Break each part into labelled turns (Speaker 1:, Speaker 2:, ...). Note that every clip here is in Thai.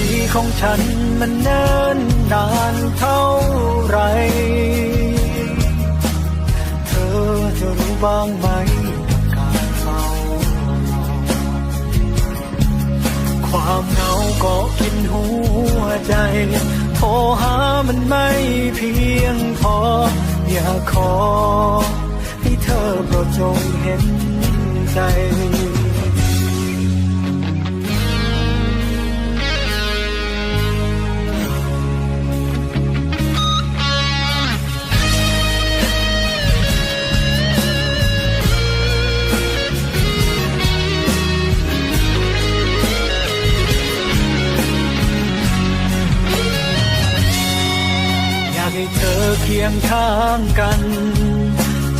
Speaker 1: ทีของฉันมันเนิ่นนานเท่าไร เธอจะรู้บ้างไหมกับการเฝ้ารอความเหงาก็กินหัวใจ โทรหามันไม่เพียงพอ อยากขอให้เธอโปรดจงเห็นใจ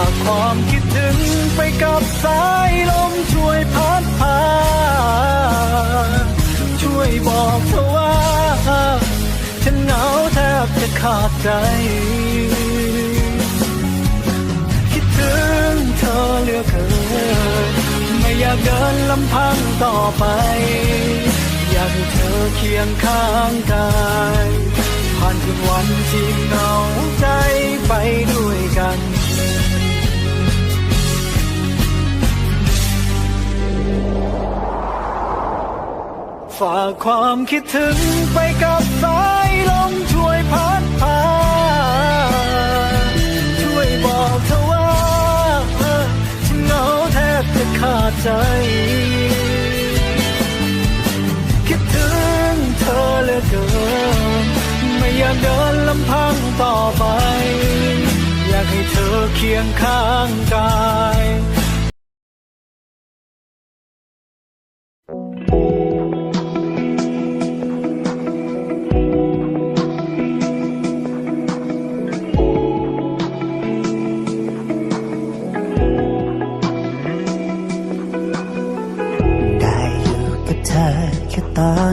Speaker 1: ากความคิดถึงไปกับสายลมช่วยพัดพา ช่วยบอกเธอว่า ฉันเหงาแทบจะขาดใจ คิดถึงเธอเหลือเกินไม่อยากเดินลำพังต่อไป อยากให้เธอเคียงข้างกายผ่านคืนวันที่เหงาใจไปด้วยกันากความคิดถึงไปกับสายลมช่วยพัดพา ช่วยบอกเธอว่าฉันเหงาแทบจะขาดใจ คิดถึงเธอเหลือเกิน ไม่อยากเดินลำพังต่อไป อยากให้เธอเคียงข้างกาย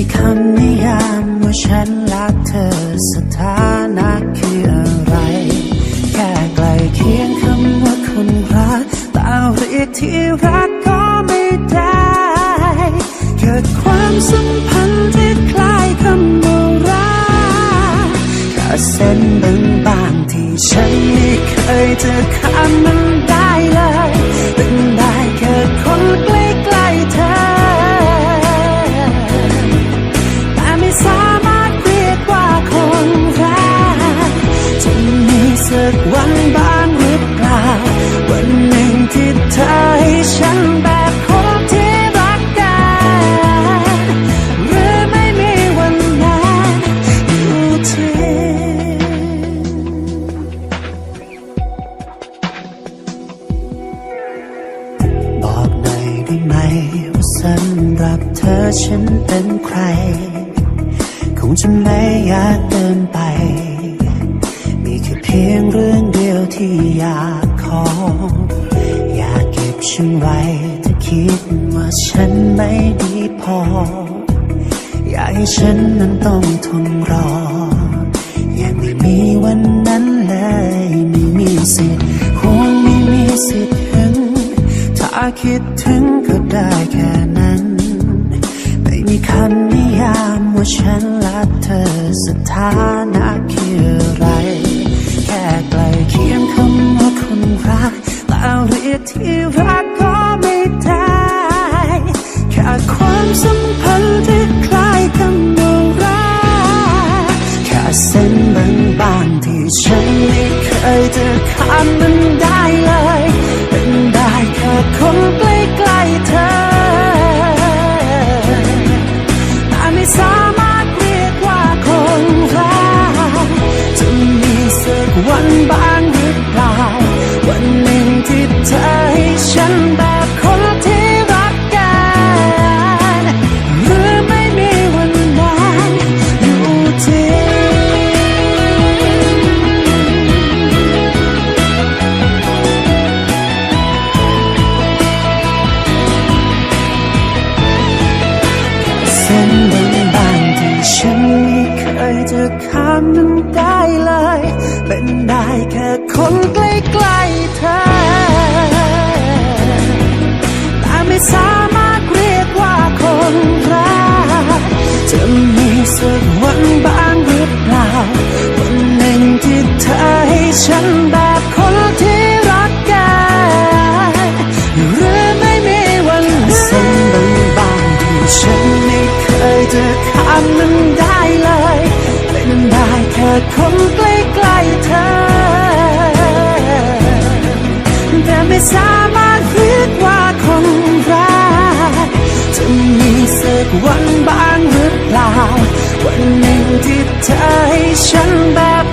Speaker 2: ีคำนิยามว่าฉันรักเธอสถานะคืออะไร แค่ไกลเคียงคำว่าคนรักต่เรียกที่รักก็ไม่ได้ เกิดความสัมพันธ์ที่คล้ายคำว่ารักแค่เส้นบางบางที่ฉันไม่เคยจะข้ามมันได้เลยเป็นได้แค่คนใกล้ กวันบ้างหรือเปล่า วันหนึ่งที่เธอให้ฉัน มีสิทธิ์ห่งไม่มีสิทธิ์เห็นถ้าคิดถึงก็ได้แค่นั้น ไม่มีคำนิยามว่าฉันและเธอสถานะคืออะไร แค่ไกลเคียงคำว่าคนรักแต่เรียกที่รักก็ไม่ได้แค่ความสัมพันธ์ waited. I'm the ก็ข้ามมันได้เลย เป็นได้แค่คนใกล้ๆเธอ แต่ไม่สามารถเรียกว่าคนรักจะมีสักวันบ้างหรือเปล่า วันหนึ่งที่เธอให้ฉันแบบคน คนใกล้ๆเธอ แต่ไม่สามารถคิดว่าคนรักจะมีสักวันบ้างหรือเปล่า วันหนึ่งที่เธอให้ฉันแบบ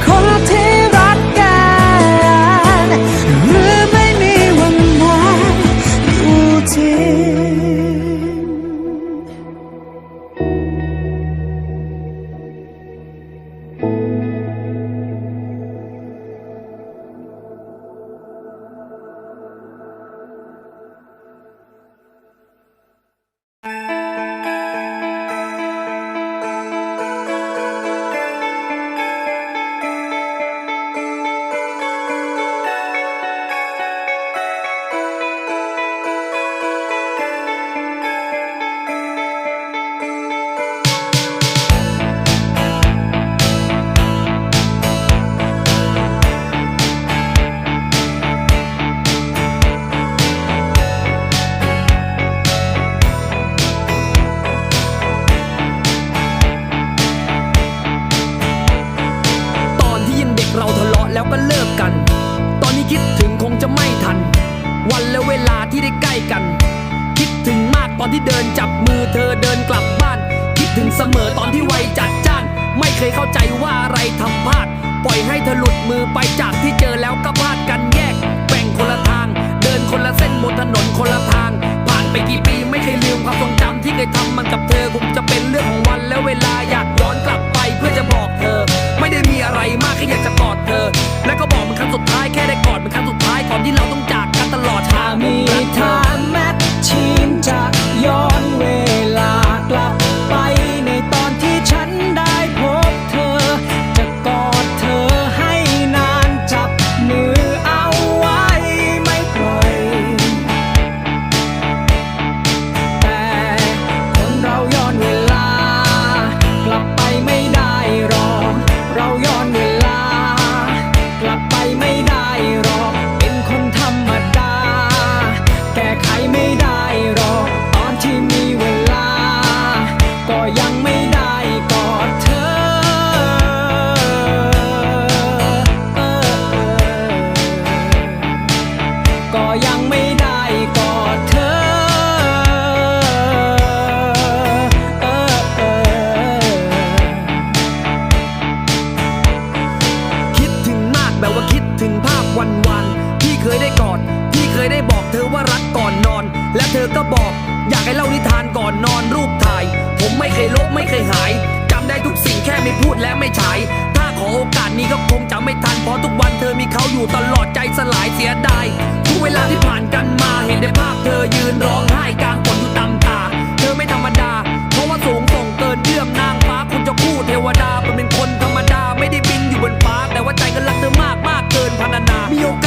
Speaker 3: แต่ว่าคิดถึงภาพวันวันที่เคยได้กอดที่เคยได้บอกเธอว่ารักก่อนนอน และเธอก็บอก อยากให้เล่านิทานก่อนนอนรูปถ่าย ผมไม่เคยลบไม่เคยหาย จำได้ทุกสิ่งแค่ไม่พูดและไม่ฉาย ถ้าขอโอกาสนี้ก็คงจะไม่ทันเพราะทุกวันเธอมีเขาอยู่ตลอดใจสลายเสียดายทุกเวลาที่ผ่านกันมาเห็นได้ภาพเธอยืนร้องไห้กลางฝนอยู่ตามตา เธอไม่ธรรมดา เพราะว่าสูงส่งเกินเยื่อมนางฟ้าคุณจะคู่เทวดาเป็นคนธรรมดาไม่ได้บินอยู่บนฟ้าแต่ว่าใจก็รักเธอ
Speaker 4: your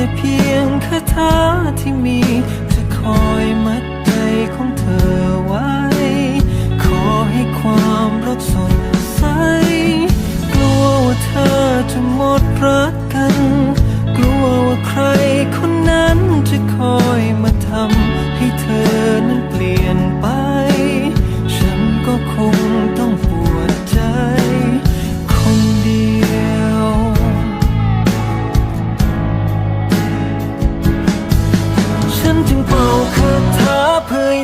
Speaker 5: ค่เพียงคาถาที่มีจะคอยมัดใจของเธอไว้ ขอให้ความรักสดใส กลัวว่าเธอจะหมดรักกันก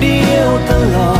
Speaker 5: เดียวตลอด